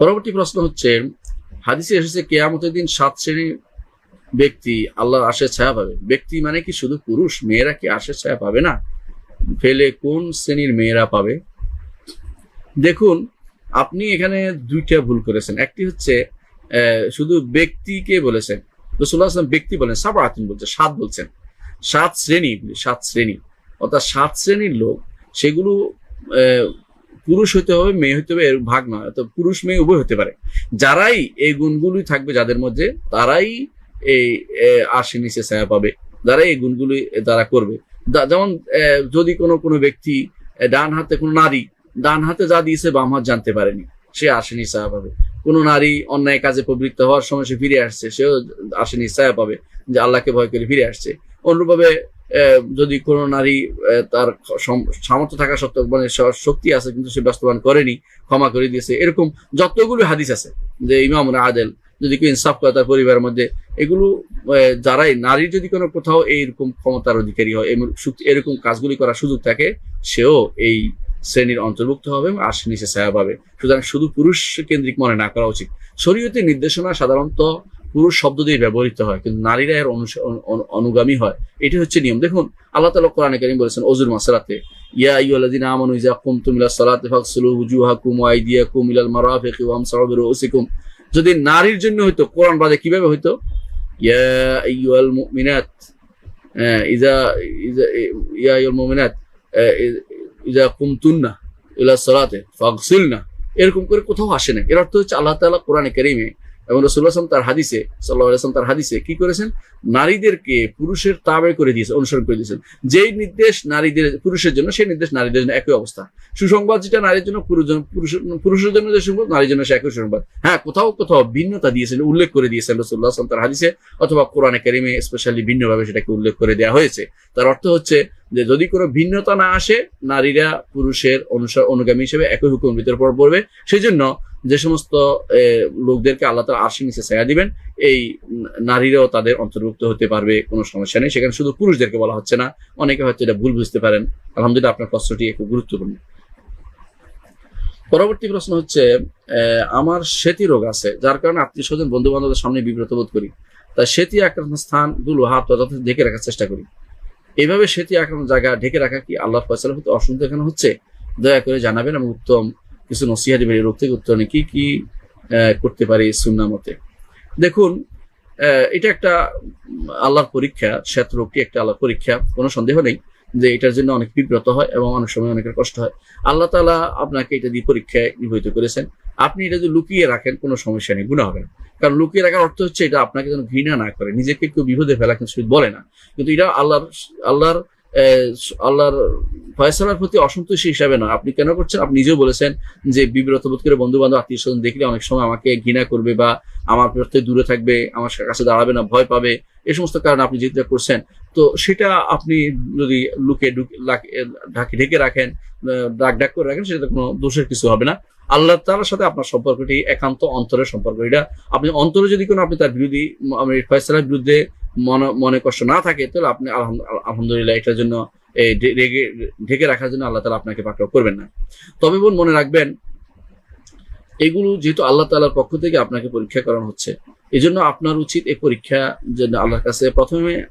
পরবর্তী প্রশ্ন হচ্ছে, হাদিসে এসেছে কেয়ামতের দিন সাত শ্রেণির ব্যক্তি আল্লাহর আশের ছায়া পাবে। ব্যক্তি মানে কি শুধু পুরুষ? মেয়েরা কি আশের ছায়া পাবে না? ফেলে কোন শ্রেণির মেয়েরা পাবে? দেখুন, আপনি এখানে দুইটা ভুল করেছেন। একটি হচ্ছে শুধু ব্যক্তিকে বলেছেন। রসুল্লাহ আসলাম ব্যক্তি বলেন সাবা আতুন বলছেন সাত বলছেন। সাত শ্রেণি সাত শ্রেণি। অর্থাৎ সাত শ্রেণির লোক, সেগুলো পুরুষ হতে হবে মেয়ে হতে হবে এর ভাগ নয় অর্থাৎ পুরুষ মেয়ে উভয় হতে পারে। যারাই এই গুণগুলি থাকবে যাদের মধ্যে তারাই এই আশি নিচে ছায়া পাবে যারা এই গুণগুলি তারা করবে। যেমন যদি কোনো কোনো ব্যক্তি ডান হাতে কোনো নারী ডান হাতে যা দিয়েছে বাম হাত জানতে পারেনি সে আসেনি ছায়া পাবে। কোনো নারী অন্যায় কাজে প্রবৃত্ত হওয়ার সময় সে ফিরে আসছে সেও আসেনি ছায়া পাবে যে আল্লাহকে ভয় করে ফিরে আসছে। অনুরূপভাবে আহ, যদি কোনো নারী তার সামর্থ্য থাকা সত্ত্বেও মানে শক্তি আছে কিন্তু সে বাস্তবায়ন করেনি, ক্ষমা করে দিয়েছে, এরকম যতগুলো হাদিস আছে যে ইমাম আদেল যদি কেউ ইনসাফ করে তার পরিবারের মধ্যে, এগুলো যারাই নারীর যদি কোনো কোথাও এইরকম ক্ষমতার অধিকারী হয় এরকম কাজগুলি করার সুযোগ থাকে, সেও এই শ্রেণির অন্তর্ভুক্ত হবে এবং আশি নিচে ছায়া পাবে। সুতরাং শুধু পুরুষ কেন্দ্রিক মনে না করা উচিত। শরীয়তের নির্দেশনা সাধারণত পুরুষ শব্দ দিয়ে ব্যবহৃত হয় কিন্তু নারীরা এর অনু- অনু- অনুগামী হয়। এটি হচ্ছে নিয়ম। দেখুন আল্লাহ তালা কোরআন কারিম বলেছেন অজুর মাসালাতে ইয়া যদি নারীর জন্য হইতো কোরআন বাদে কীভাবে হইতো? ইয়া আহ, ইযা কুমতুন্না ফাগসিলনা। এরকম করে কোথাও আসে না এর অর্থ হচ্ছে আল্লাহ তাআলা কোরআনে কারিমে এবং রসুল্লাহ আসলাম তার হাদিসে সাল্লাহ আসলাম তার হাদিসে কি করেছেন? নারীদেরকে পুরুষের তাবে করে দিয়েছে অনুসরণ করে দিয়েছেন। যেই নির্দেশ নারীদের, পুরুষের জন্য, সেই নির্দেশ নারীদের জন্য একই অবস্থা। সুসংবাদ যেটা নারীর জন্য পুরুষের জন্য যে সংবাদ নারীর জন্য সে একই সংবাদ হ্যাঁ কোথাও কোথাও ভিন্নতা দিয়েছেন, উল্লেখ করে দিয়েছেন রসুল্লাহ আসলাম তার হাদিসে, অথবা কোরআনে কারিমে স্পেশালি ভিন্নভাবে সেটাকে উল্লেখ করে দেওয়া হয়েছে। তার অর্থ হচ্ছে যে যদি কোনো ভিন্নতা না আসে, নারীরা পুরুষের অনুসার অনুগামী হিসেবে একই হুকুম ভিতরে পর পড়বে। সেই জন্য যে সমস্ত লোকদেরকে আল্লাহ তালা আশি নিচে ছায়া দিবেন, এই নারীরাও তাদের অন্তর্ভুক্ত হতে পারবে, কোনো সমস্যা নেই। সেখানে শুধু পুরুষদেরকে বলা হচ্ছে না, অনেকে হয়তো এটা ভুল বুঝতে পারেন। আলহামদুলিল্লাহ আপনার প্রশ্নটি খুব গুরুত্বপূর্ণ। পরবর্তী প্রশ্ন হচ্ছে আমার সেতি রোগ আছে, যার কারণে আত্মীয় স্বজন বন্ধু বান্ধবের সামনে বিব্রত বোধ করি। তাই সেতি আক্রান্ত স্থানগুলো হাত ঢেকে রাখার চেষ্টা করি। এইভাবে সেটি এখন জায়গা ঢেকে রাখা কি আল্লাহ ফয়সাল হতে অসুবিধা এখানে হচ্ছে? দয়া করে জানাবেন এবং উত্তম কিছু নসিহা দিবেন এই রোগ থেকে উত্তরণে কি কি করতে পারি সুন্না মতে। দেখুন এটা একটা আল্লাহর পরীক্ষা, শ্বেত রোগটি একটা আল্লাহর পরীক্ষা? কোনো সন্দেহ নেই। যে এটার জন্য অনেক বিব্রত হয় এবং অনেক সময় অনেকের কষ্ট হয়। আল্লাহ তালা আপনাকে এটা দিয়ে পরীক্ষায় নিবহিত করেছেন। আপনি এটা যদি লুকিয়ে রাখেন, কোনো সমস্যা নেই গুণা হবে না। কারণ লুকিয়ে রাখার অর্থ হচ্ছে এটা আপনাকে যেন ঘৃণা না করে, নিজেকে কেউ বিপদে ফেলা কিন্তু বলে না। কিন্তু এটা আল্লাহর আল্লাহর আল্লাহর ফয়সালার প্রতি অসন্তুষ্টি হিসাবে না আপনি কেন করছেন? আপনি নিজেও বলেছেন যে বিব্রত বোধ করে বন্ধু বান্ধব আত্মীয় স্বজন দেখলে অনেক সময় আমাকে ঘৃণা করবে বা আমার প্রত্যেক দূরে থাকবে, আমার কাছে দাঁড়াবে না, ভয় পাবে। এই সমস্ত কারণে আপনি যেটা করছেন, তো সেটা আপনি যদি লুকে ঢুকে- ঢাকে রাখেন ডাক ডাক করে রাখেন, সেটা কোনো দোষের কিছু হবে না। আল্লাহ তাআলার সাথে আপনার সম্পর্কটি একান্ত অন্তরের সম্পর্ক। এটা আপনি অন্তরে যদি কোনো, আপনি তার বিরোধী ফয়সালার বিরুদ্ধে মনে মনে কষ্ট না থাকে, তাহলে আপনি আলহাম- আলহামদুলিল্লাহ এটার জন্য এই ঢেকে- রাখার জন্য আল্লাহ তালা আপনাকে পাকড়াও করবেন না। তবে বোন মনে রাখবেন, এগুলো যেহেতু আল্লাহ তালার পক্ষ থেকে আপনাকে পরীক্ষা করানো হচ্ছে এই জন্য আপনার উচিত এই পরীক্ষা যেন আল্লাহর কাছে প্রথমে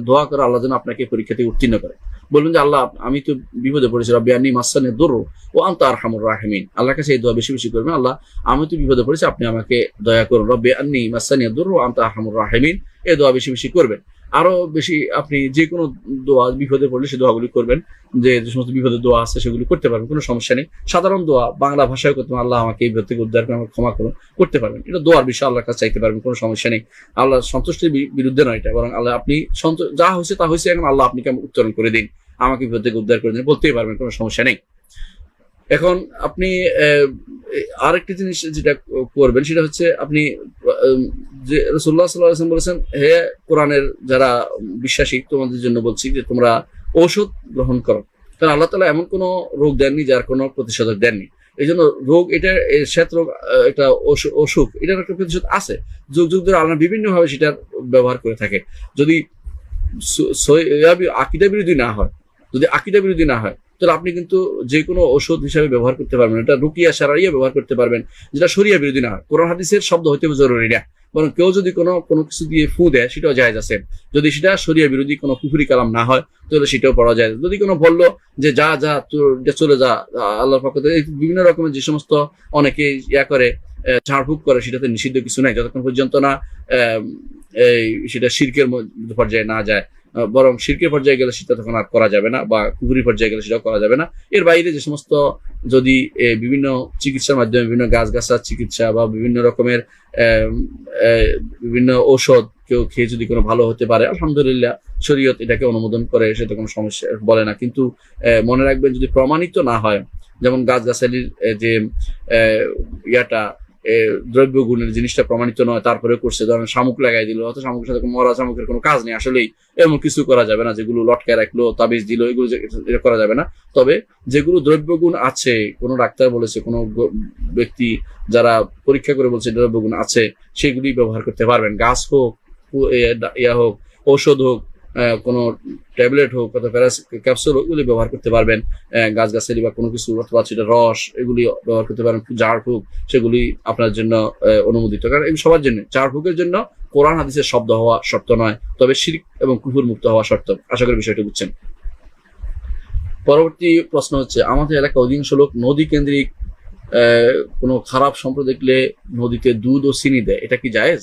দোয়া করে, আল্লাহ যেন আপনাকে পরীক্ষা থেকে উত্তীর্ণ করে। বলুন যে, আল্লাহ, আমি তো বিপদে পড়েছি, রব্বি আনি মাসানে দোরো ও আন্ত আরহামুর রাহিমিন। আল্লাহর কাছে এই দোয়া বেশি বেশি করবেন, আল্লাহ, আমি তো বিপদে পড়েছি, আপনি আমাকে দয়া করুন, রব্বি আন্নি মাসানে দোরো ও আন্ত আরহামুর রাহিমিন। এই দোয়া বেশি বেশি করবেন। আরও বেশি আপনি যে কোনো দোয়া বিপদে পড়লে সে দোয়াগুলি করবেন, যে যে সমস্ত বিপদের দোয়া আছে সেগুলি করতে পারবেন, কোনো সমস্যা নেই। সাধারণ দোয়া বাংলা ভাষায় করতে আল্লাহ আমাকে এই বিপদ থেকে উদ্ধার করে আমাকে ক্ষমা করুন, করতে পারবেন। এটা দোয়ার বিষয়, আল্লাহর কাছে চাইতে পারবেন, কোনো সমস্যা নেই। আল্লাহ সন্তুষ্টির বিরুদ্ধে নয় এটা, বরং আল্লাহ আপনি যা হয়েছে তা হয়েছে, এখন আল্লাহ আপনি কেমন উত্তরণ করে দিন, আমাকে বিপদ থেকে উদ্ধার করে দিন, বলতেই পারবেন, কোনো সমস্যা নেই। এখন আপনি আরেকটি জিনিস যেটা করবেন, সেটা হচ্ছে আপনি যে রসুল্লাহ সাল্লাহ বলেছেন, হে কোরআনের যারা বিশ্বাসী, তোমাদের জন্য বলছি যে তোমরা ঔষধ গ্রহণ করো। কারণ আল্লাহ তালা এমন কোনো রোগ দেননি যার কোনো প্রতিষেধক দেননি। এই জন্য রোগ এটা, শ্বেত রোগ এটা অসুখ, এটার একটা প্রতিশোধ আছে। যুগ যুগ ধরে আল্লাহ বিভিন্নভাবে সেটার ব্যবহার করে থাকে। যদি আকিদা বিরোধী না হয়, যদি আকিদা বিরোধী না হয় তাহলে আপনি কিন্তু যে কোনো ওষুধ হিসাবে ব্যবহার করতে পারবেন। এটা রুকিয়া সারাইয়া ব্যবহার করতে পারবেন, যেটা সরিয়া বিরোধী না। কোরআন হাদিসের শব্দ হইতে জরুরি না। বরং কেউ যদি কোনো কোনো কিছু দিয়ে ফু দেয়, সেটাও যায় আছে। যদি সেটা সরিয়া বিরোধী কোনো পুকুরি কালাম না হয়, তাহলে সেটাও পড়া যায়। যদি কোনো বলল যে যা যা চলে যা, আল্লাহর পক্ষ বিভিন্ন রকমের যে সমস্ত অনেকে ইয়া করে ঝাড়ফুঁক করে, সেটাতে নিষিদ্ধ কিছু নাই, যতক্ষণ পর্যন্ত না এই সেটা শির্কের পর্যায়ে না যায়। বরং শির্কের পর্যায়ে গেলে সেটা তখন আর করা যাবে না, বা কুকুরি পর্যায়ে গেলে সেটাও করা যাবে না। এর বাইরে যে সমস্ত যদি বিভিন্ন চিকিৎসার মাধ্যমে, বিভিন্ন গাছগাছার চিকিৎসা বা বিভিন্ন রকমের বিভিন্ন ঔষধ কেউ খেয়ে যদি কোনো ভালো হতে পারে, আলহামদুলিল্লাহ, শরীয়ত এটাকে অনুমোদন করে, সেটা কোনো সমস্যা বলে না। কিন্তু মনে রাখবেন যদি প্রমাণিত না হয়, যেমন গাছগাছালির যে ইয়াটা এ, দ্রব্য গুণের জিনিসটা প্রমাণিত নয় তারপরে করছে। ধরেন শামুক লাগাই দিল অত শামুকের সাথে মরা শামুকের কোনো কাজ নেই আসলেই। এমন কিছু করা যাবে না যেগুলো লটকায় রাখল তাবিজ দিল এগুলো করা যাবে না। তবে যেগুলো দ্রব্যগুণ আছে কোনো ডাক্তার বলেছে কোনো ব্যক্তি যারা পরীক্ষা করে বলছে দ্রব্যগুণ আছে সেগুলি ব্যবহার করতে পারবেন। গাছ হোক ইয়া হোক ঔষধ হোক কোনো ট্যাবলেট হোক অথবা প্যারাস ক্যাপসুল হোক এগুলি ব্যবহার করতে পারবেন। গাছগাছালি বা কোনো কিছু অথবা সেটা রস এগুলি ব্যবহার করতে পারেন। ঝাড় ফুক সেগুলি আপনার জন্য অনুমোদিত। কারণ এগুলো সবার জন্য ঝাড় ফুকের জন্য কোরআন হাদিসের শব্দ হওয়া শর্ত নয়, তবে শিরিক এবং কুকুর মুক্ত হওয়া শর্ত। আশা করি বিষয়টি বুঝছেন। পরবর্তী প্রশ্ন হচ্ছে, আমাদের এলাকা অধিকাংশ লোক নদী কেন্দ্রিক কোনো খারাপ সম্পদ দেখলে নদীতে দুধ ও চিনি দেয়। এটা কি জায়েজ?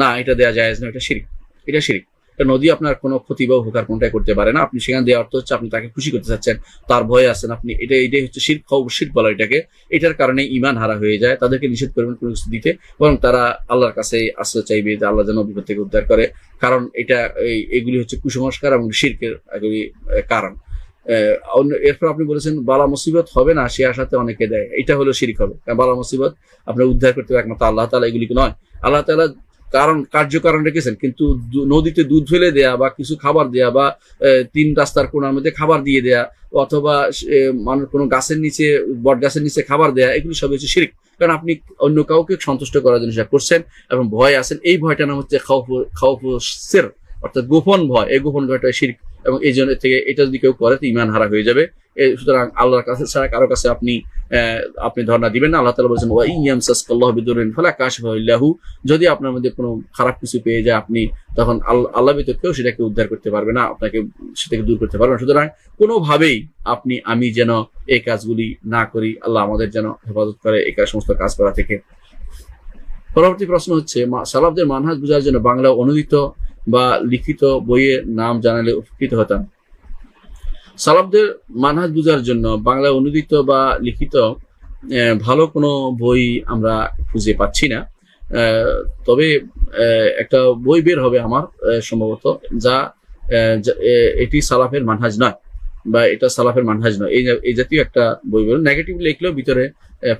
না, এটা দেওয়া জায়েজ না, এটা শিরিক। এটা শিরিক। নদী আপনার কোনো ক্ষতি বা উপকার কোনটাই করতে পারে না। আপনি সেখানে দেওয়ার অর্থ হচ্ছে আপনি তাকে খুশি করতে চাচ্ছেন। তার ভয়ে আছেন আপনি। এটা, এটাই হচ্ছে শির শির বলা এটাকে। এটার কারণে ইমান হারা হয়ে যায়। তাদেরকে নিষেধ করবেন কোনো কিছু দিতে। বরং তারা আল্লাহর কাছে আশ্রয় চাইবে যে আল্লাহ যেন বিপদ থেকে উদ্ধার করে। কারণ এটা, এই, এগুলি হচ্ছে কুসংস্কার এবং শিরকের এগুলি কারণ। অন্য- এরপর আপনি বলেছেন, বালা মুসিবত হবে না, সে আশাতে অনেকে দেয়। এটা হলো শিরিক হবে বালা মুসিবত আপনার উদ্ধার করতে হবে একমাত্র আল্লাহ তালা এগুলি নয়? আল্লাহ তালা কারণ কার্যকারণ রেখেছেন কিন্তু নদীতে দুধ ফেলে দেয়া বা কিছু খাবার দেয়া বা তিন রাস্তার কোনার মধ্যে খাবার দিয়ে দেয়া অথবা মানুষ কোনো গাছের নিচে, বট গাছের নিচে খাবার দেয়া, এগুলি সব হচ্ছে শিরিক। কারণ আপনি অন্য কাউকে সন্তুষ্ট করার জন্য সেটা করছেন এবং ভয় আছেন, এই ভয়টা নাম হচ্ছে খাউফ সের, অর্থাৎ গোপন ভয়। এই গোপন ভয়টা শিরিক এবং এই জন্য থেকে এটা যদি কেউ করে তো ইমান হারা হয়ে যাবে। সুতরাং আল্লাহর কাছে ছাড়া কারও কাছে আপনি আপনি ধর্ণা দিবেন না। আল্লাহ তালা বলছেন, ওয়া ইয়াম সাসকাল্লাহ যদি আপনার মধ্যে কোনো খারাপ কিছু পেয়ে যায়, আপনি তখন আল্লাহ ভিতর কেউ সেটাকে উদ্ধার করতে পারবে না, আপনাকে সেটাকে দূর করতে পারবে না। সুতরাং কোনোভাবেই আপনি, আমি যেন এই কাজগুলি না করি, আল্লাহ আমাদের যেন হেফাজত করে এই সমস্ত কাজ করা থেকে। পরবর্তী প্রশ্ন হচ্ছে সালাফদের মানহাজ বোঝার জন্য বাংলা অনুদিত বা লিখিত বইয়ের নাম জানালে উপকৃত হতাম? সালাফদের মানহাজ বুঝার জন্য বাংলা অনুদিত বা লিখিত ভালো কোনো বই আমরা খুঁজে পাচ্ছি না। তবে একটা বই বের হবে আমার সম্ভবত, যা এটি সালাফের মানহাজ নয় বা এটা সালাফের মানহাজ নয়। এই এই জাতীয় একটা বই বের নেগেটিভ লিখলেও ভিতরে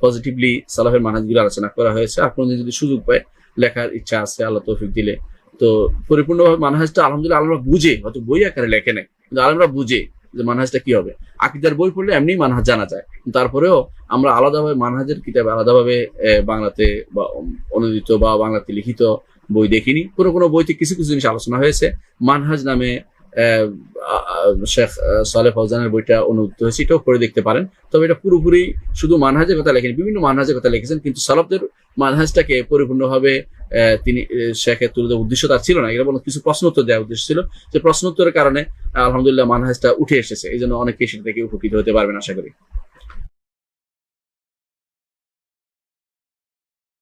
পজিটিভলি সালাফের মানহাজগুলো আলোচনা করা হয়েছে। আর কোনদিন যদি সুযোগ পায়, লেখার ইচ্ছা আছে, আল্লাহ তৌফিক দিলে। তো পরিপূর্ণভাবে মানহাজটা আলহামদুলিল্লাহ আলমরা বুঝে, হয়তো বই আকারে লেখে নেয় কিন্তু আলমরা বুঝে। যে মানহাজটা কি হবে? আকিদার বই পড়লে এমনি মানহাজ জানা যায়। তারপরেও আমরা আলাদাভাবে মানহাজের কিতাবে আলাদাভাবে বাংলাতে বা অনুদিত বা বাংলাতে লিখিত বই দেখিনি। কোনো কোনো বইতে কিছু কিছু জিনিস আলোচনা হয়েছে। মানহাজ নামে শেখ সালেহ ফৌজানের বইটা অনুদিত হয়েছে, এটাও পড়ে দেখতে পারেন। তবে এটা পুরোপুরি শুধু মানহাজের কথা লেখেনি, বিভিন্ন মানহাজের কথা লিখেছেন। কিন্তু সালাফদের মানহাজটাকে পরিপূর্ণভাবে তিনি শেখে তুলে দেওয়ার উদ্দেশ্য তার ছিল না। এগুলো বলুন কিছু প্রশ্ন উত্তর দেওয়ার উদ্দেশ্য ছিল। যে প্রশ্ন উত্তরের কারণে আলহামদুলিল্লাহ মানহাজটা উঠে এসেছে। এই জন্য অনেকে সেটা থেকে উপকৃত হতে পারবেন আশা করি।